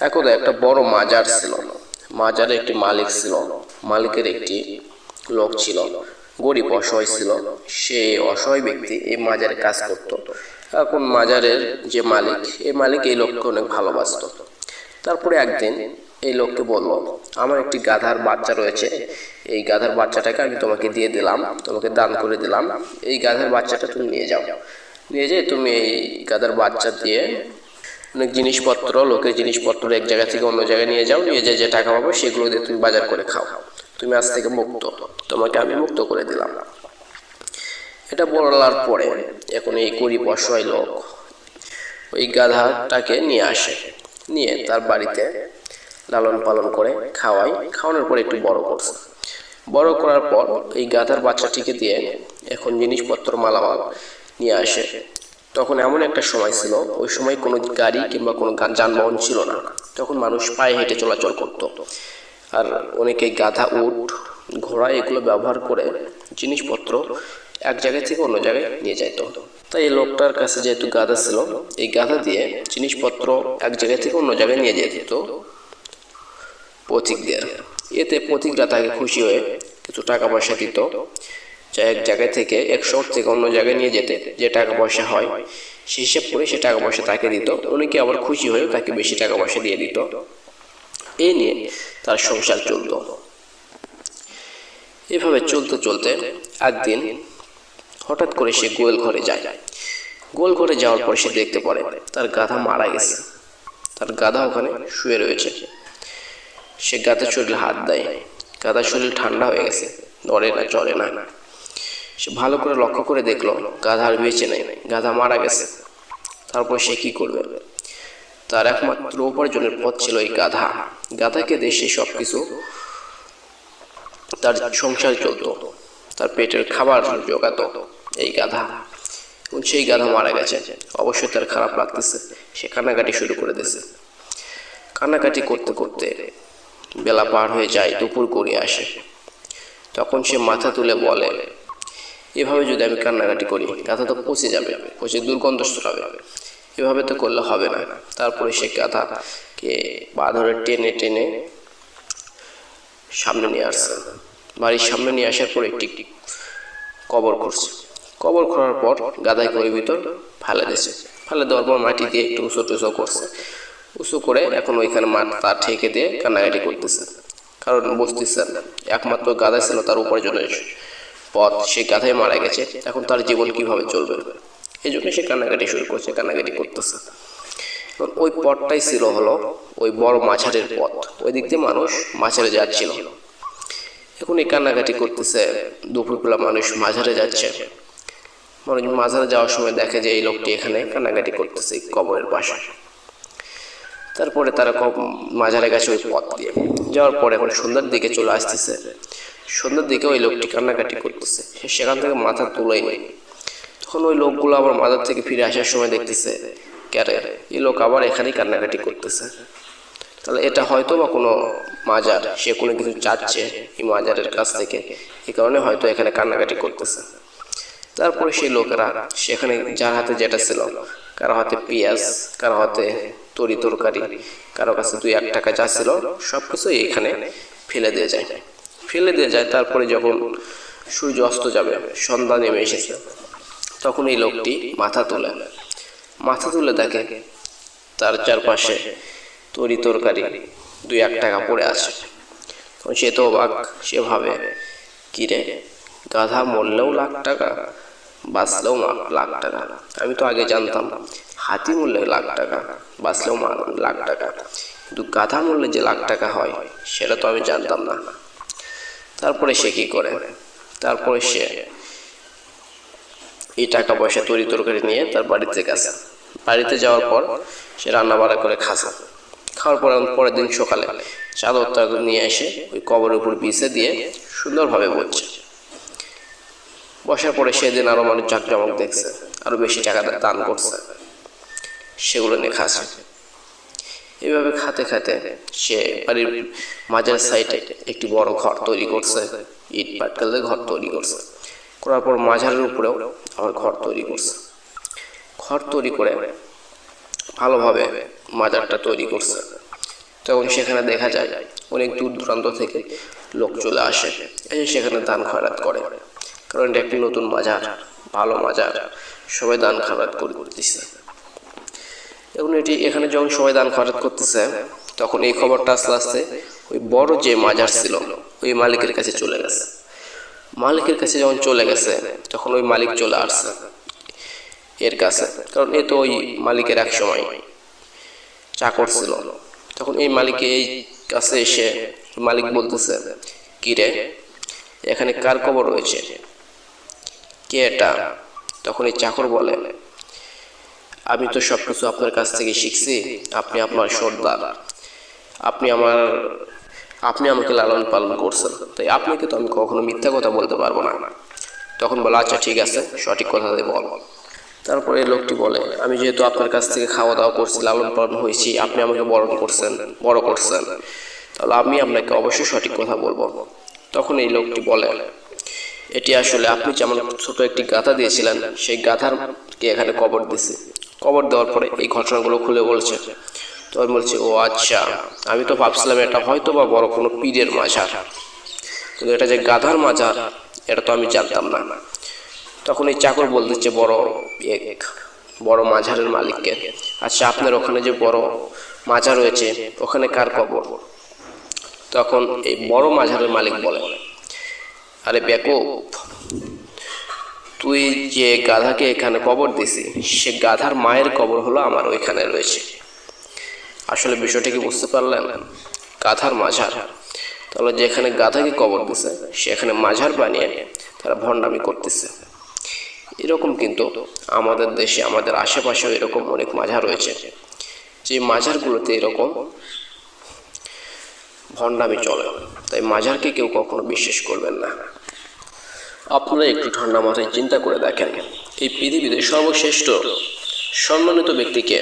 একদা একটা বড় মাজার ছিল। মাজারে একটি মালিক ছিল। মালিকের একটি লোক ছিল। গরিব অসহায় ছিল। সেই অসহায় ব্যক্তি এই মাজারে কাজ করত। এখন মাজারের যে মালিক, এই মালিক এই লোককে অনেক ভালোবাসতো। তারপরে একদিন এই লোককে বলল, আমার একটি গাধার বাচ্চা রয়েছে। এই গাধার বাচ্চাটাকে আমি তোমাকে দিয়ে দিলাম। তোমাকে দান করে দিলাম। এই গাধার বাচ্চাটা তুমি নিয়ে যাও। নিয়ে যেয়ে তুমি এই গাধার বাচ্চা দিয়ে অনেক জিনিসপত্র, লোকের জিনিসপত্র এক জায়গা থেকে অন্য জায়গায় নিয়ে যাও, নিয়ে যে টাকা পাবো সেগুলো দিয়ে তুমি বাজার করে খাও। তুমি আজ থেকে মুক্ত। তোমাকে আমি মুক্ত করে দিলাম। এটা বলার পরে এখন এই গরিব, অসহায় লোক ওই গাধাটাকে নিয়ে আসে। নিয়ে তার বাড়িতে লালন পালন করে খাওয়াই খাওয়ানোর পর একটু বড় করছে। বড় করার পর এই গাধার বাচ্চাটিকে দিয়ে এখন জিনিসপত্র, মালামাল নিয়ে আসে। তখন এমন একটা সময় ছিল, ওই সময় কোনো গাড়ি কিংবা কোনো যানবাহন ছিল না। তখন মানুষ পায়ে হেঁটে চলাচল করত। আর অনেকে গাধা উট, ঘোড়া এগুলো ব্যবহার করে জিনিসপত্র এক জায়গা থেকে অন্য জায়গায় নিয়ে যেত তাই এই লোকটার কাছে যেহেতু গাধা ছিল, এই গাধা দিয়ে জিনিসপত্র এক জায়গা থেকে অন্য জায়গায় নিয়ে যেত পথিকদের। এতে পথিকরা তাকে খুশি হয়ে কিছু টাকা পয়সা দিত। এক জায়গা থেকে এক শহর থেকে অন্য জায়গায় নিয়ে যেতে, যে টাকা পয়সা হয়। সে হিসাব করে সে টাকা পয়সা তাকে দিত। অনেকে আবার খুশি হয়ে তাকে বেশি টাকা পয়সা দিয়ে দিত? এই নিয়ে তার সংসার চলত। এভাবে চলতে চলতে একদিন হঠাৎ করে সে গোয়াল ঘরে যায়। গোয়াল ঘরে যাওয়ার পর সে দেখতে পারে তার গাধা মারা গেছে। তার গাধা ওখানে শুয়ে রয়েছে। সে গাধার শরীরে হাত দেয়। গাধার শরীর ঠান্ডা হয়ে গেছে। নড়ে না চলে না। সে ভালো করে লক্ষ্য করে দেখল গাধা আর বেঁচে নেই, গাধা মারা গেছে। তারপর সে কি করবে? তার একমাত্র উপার্জনের পথ ছিল এই গাধা। গাধাকে দেশে সব কিছু তার সংসার চলতো, তার পেটের খাবার জোগাতো এই গাধা। এবং সেই গাধা মারা গেছে। অবশ্যই তার খারাপ লাগতেছে। সে কান্নাকাটি শুরু করে দিয়েছে। কান্নাকাটি করতে করতে বেলা পার হয়ে যায়, দুপুর গড়িয়ে আসে। তখন সে মাথা তুলে বলে এভাবে যদি আমি কান্নাকাটি করি গাধা তো পচে যাবে, পচে দুর্গন্ধ ছড়াবে এভাবে তো করলে হবে না। তারপরে সে গাধাকে পা ধরে টেনে টেনে সামনে নিয়ে আসছে। বাড়ির সামনে নিয়ে আসার পর একটি কবর করছে কবর করার পর গাদায় করে ভিতর ফেলে দিয়েছে। ফেলে দেওয়ার পর মাটি দিয়ে একটু উঁচু টুচু করছে। উঁচু করে এখন ওইখানে মাথা ঠেকে দিয়ে কান্নাকাটি করতেছে। কারণ বুঝতেছে একমাত্র গাদা ছিল তার উপার্জনের পথ সে গাধায় মারা গেছে, এখন তার জীবন কীভাবে চলবে? এই জন্য সে কান্নাকাটি শুরু করছে, কান্নাকাটি করতেছে। ওই পথটাই ছিল হলো ওই বড় মাঝারের পথ। ওই দিক দিয়ে মানুষ মাঝারে যাচ্ছিল। এখন এই কান্নাকাটি করতেছে দুপুরবেলা মানুষ মাঝারে যাচ্ছে। মানুষ মাঝারে যাওয়ার সময় দেখে যে এই লোকটি এখানে কান্নাকাটি করতেছে কবরের পাশে। তারপরে তারা মাঝারে গেছে ওই পথ দিয়ে। যাওয়ার পরে এখন সন্ধ্যার দিকে চলে আসতেছে। সন্ধ্যার দিকে ওই লোকটি কান্নাকাটি করতেছে। সেখান থেকে মাথা তুলেই নেই তখন ওই লোকগুলো আবার মাজার থেকে ফিরে আসার সময় দেখতেছে ক্যারে এই লোক আবার এখানেই কান্নাকাটি করতেছে? তাহলে এটা হয়তো বা কোনো মাজার, সে কোনো কিছু চাচ্ছে এই মাজারের কাছ থেকে। এই কারণে হয়তো এখানে কান্নাকাটি করতেছে। তারপরে সেই লোকেরা সেখানে যার হাতে যেটা ছিল, কারও হাতে পেঁয়াজ, কারও হাতে তরি তরকারি, কারও কাছে দুই এক টাকা যা ছিল সব কিছু এখানে ফেলে দিয়ে যায়। ফেলে দেওয়া যায়, তারপরে যখন সূর্য অস্ত যাবে, সন্ধ্যা নেমে এসেছে, তখন এই লোকটি মাথা তোলে। মাথা তুলে দেখে তার চারপাশে তরি তরকারি দুই এক টাকা পড়ে আছে। তখন সে তো অবাক, সে ভাবে, কিরে, গাধা মরলেও লাখ টাকা, বাঁচলেও লাখ টাকা। আমি তো আগে জানতাম, হাতি মূল্যে লাখ টাকা, বাঁচলেও লাখ টাকা। কিন্তু গাধা মূল্যে যে লাখ টাকা হয়, সেটা তো আমি জানতাম না। তারপরে সে কি করে? তারপরে সে এই টাকা পয়সা তরি তরকারি নিয়ে তার বাড়িতে গেছে। বাড়িতে যাওয়ার পর সে রান্না বাড়া করে খাসা খাওয়ার পর পরের দিন সকালে চাদর টাদর নিয়ে এসে ওই কবরের উপর বিছে দিয়ে সুন্দরভাবে বলছে। বসার পরে সেদিন আরও মানুষ জাকজমক দেখছে, আরও বেশি টাকা দান করছে। সেগুলো নিয়ে খাচ্ছে। এভাবে খাতে খাতে সে বাড়ির মাঝের সাইডে একটি বড় ঘর তৈরি করছে, ইট পাটকেল ঘর তৈরি করছে। করার পর মাঝারের উপরেও আবার ঘর তৈরি করছে। ঘর তৈরি করে ভালোভাবে মাজারটা তৈরি করছে। তখন সেখানে দেখা যায় অনেক দূর দূরান্ত থেকে লোক চলে আসে, এসে সেখানে দান খয়রাত করে। কারণ এটা একটি নতুন বাজার ভালো মাজার। সবাই দান খয়রাত করে দিচ্ছে এখন এটি এখানে যখন সবাই দান খরচ করতেছে, তখন এই খবরটা আস্তে আস্তে ওই বড় যে মাজার ছিল, ওই মালিকের কাছে চলে গেছে। মালিকের কাছে যখন চলে গেছে, তখন ওই মালিক চলে আসছে এর কাছে। কারণ এ তো ওই মালিকের এক সময় চাকর ছিল। তখন এই মালিক এই কাছে এসে মালিক বলতেছে, কি রে? এখানে কার কবর রয়েছে? কে এটা? তখন এই চাকর বলে আমি তো সব কিছু আপনার কাছ থেকে শিখছি। আপনি আপনার সর্দার। আপনি আমার আপনি আমাকে লালন পালন করছেন। তাই আপনাকে তো আমি কখনো মিথ্যা কথা বলতে পারব না। তখন বলে আচ্ছা ঠিক আছে, সঠিক কথা দিয়ে বল। তারপরে লোকটি বলে, আমি যেহেতু আপনার কাছ থেকে খাওয়া দাওয়া করছি, লালন পালন হয়েছি, আপনি আমাকে বরণ করছেন, বড় করছেন। তাহলে আমি আপনাকে অবশ্যই সঠিক কথা বলব। তখন এই লোকটি বলে, এটি আসলে আপনি যেমন ছোট একটি গাথা দিয়েছিলেন, সেই গাথারকে এখানে কবর দিছি কবর দেওয়ার পরে এই ঘটনাগুলো খুলে বলছে। তখন বলছে, ও আচ্ছা আমি তো ভাবছিলাম এটা হয়তো বা বড় কোনো পীরের মাঝার কিন্তু এটা যে গাধার মাজার, এটা তো আমি জানতাম না। তখন এই চাকর বলতে বলতেছে বড় এক, বড় মাঝারের মালিককে। আচ্ছা আপনার ওখানে যে বড় মাঝার রয়েছে, ওখানে কার কবর? তখন এই বড় মাঝারের মালিক বলে, আরে বেকুব তুই যে গাধাকে এখানে কবর দিছি, সে গাধার মায়ের কবর হলো আমার ওইখানে রয়েছে। আসলে বিষয়টা কি বুঝতে পারলেন? গাধার মাঝার। তাহলে যেখানে গাধাকে কবর দিছে, সেখানে মাঝার বানিয়ে তারা ভণ্ডামি করতেছে। এরকম কিন্তু আমাদের দেশে, আমাদের আশেপাশেও এরকম অনেক মাঝার রয়েছে। যে মাঝারগুলোতে এরকম ভণ্ডামি চলে, তাই মাঝারকে কেউ কখনো বিশ্বাস করবেন না। আপনারা একটু ঠান্ডা মাথায় চিন্তা করে দেখেন। এই পৃথিবীতে সর্বশ্রেষ্ঠ সম্মানিত ব্যক্তিকে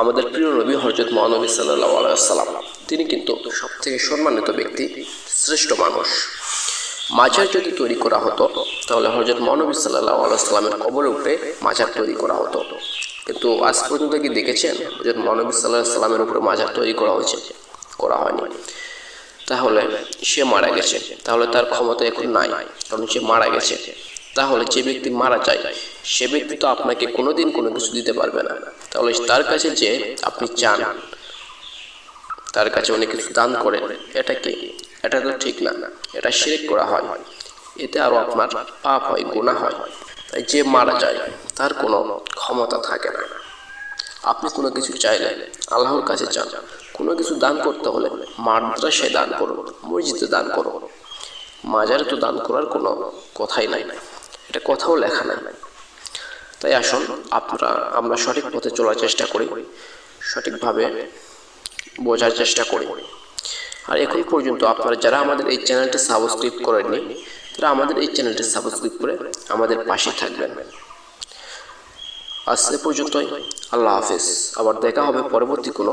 আমাদের প্রিয় নবী হজরত মহানবী সাল্লাহ আলাইসাল্লাম তিনি কিন্তু সব থেকে সম্মানিত ব্যক্তি, শ্রেষ্ঠ মানুষ। মাজার যদি তৈরি করা হতো, তাহলে হজরত মহানবী সাল্লাহ আলাইসাল্লামের কবরে উঠে মাজার তৈরি করা হতো। কিন্তু আজ পর্যন্ত কি দেখেছেন? হজরত মহানবী সাল্লাহ সাল্লামের উপরে মাজার তৈরি করা হয়েছে, করা হয়নি। তাহলে সে মারা গেছে। তাহলে তার ক্ষমতা এখন নাই, কারণ সে মারা গেছে। তাহলে যে ব্যক্তি মারা যায়, সে ব্যক্তি তো আপনাকে কোনোদিন কোনো কিছু দিতে পারবে না। তাহলে তার কাছে যে আপনি চান, তার কাছে অনেক কিছু দান করেন, এটা কি? এটা তো ঠিক না। এটা শিরিক করা হয়। এতে আরও আপনার পাপ হয় গুণা হয়। তাই যে মারা যায়, তার কোনো ক্ষমতা থাকে না। আপনি কোনো কিছু চাইলে আল্লাহর কাছে চান। কোনো কিছু দান করতে হলে মাদ্রাসায় দান করুন মসজিদে দান করুন মাজারে তো দান করার কোনো কথাই নাই। এটা কথাও লেখা নাই। তাই আসুন, আপনারা, আমরা সঠিক পথে চলার চেষ্টা করি, সঠিকভাবে বোঝার চেষ্টা করি। আর এখন পর্যন্ত আপনারা যারা আমাদের এই চ্যানেলটি সাবস্ক্রাইব করেননি, তারা আমাদের এই চ্যানেলটি সাবস্ক্রাইব করে আমাদের পাশে থাকবেন। আজ এ পর্যন্তই। আল্লাহ হাফেজ। আবার দেখা হবে পরবর্তী কোনো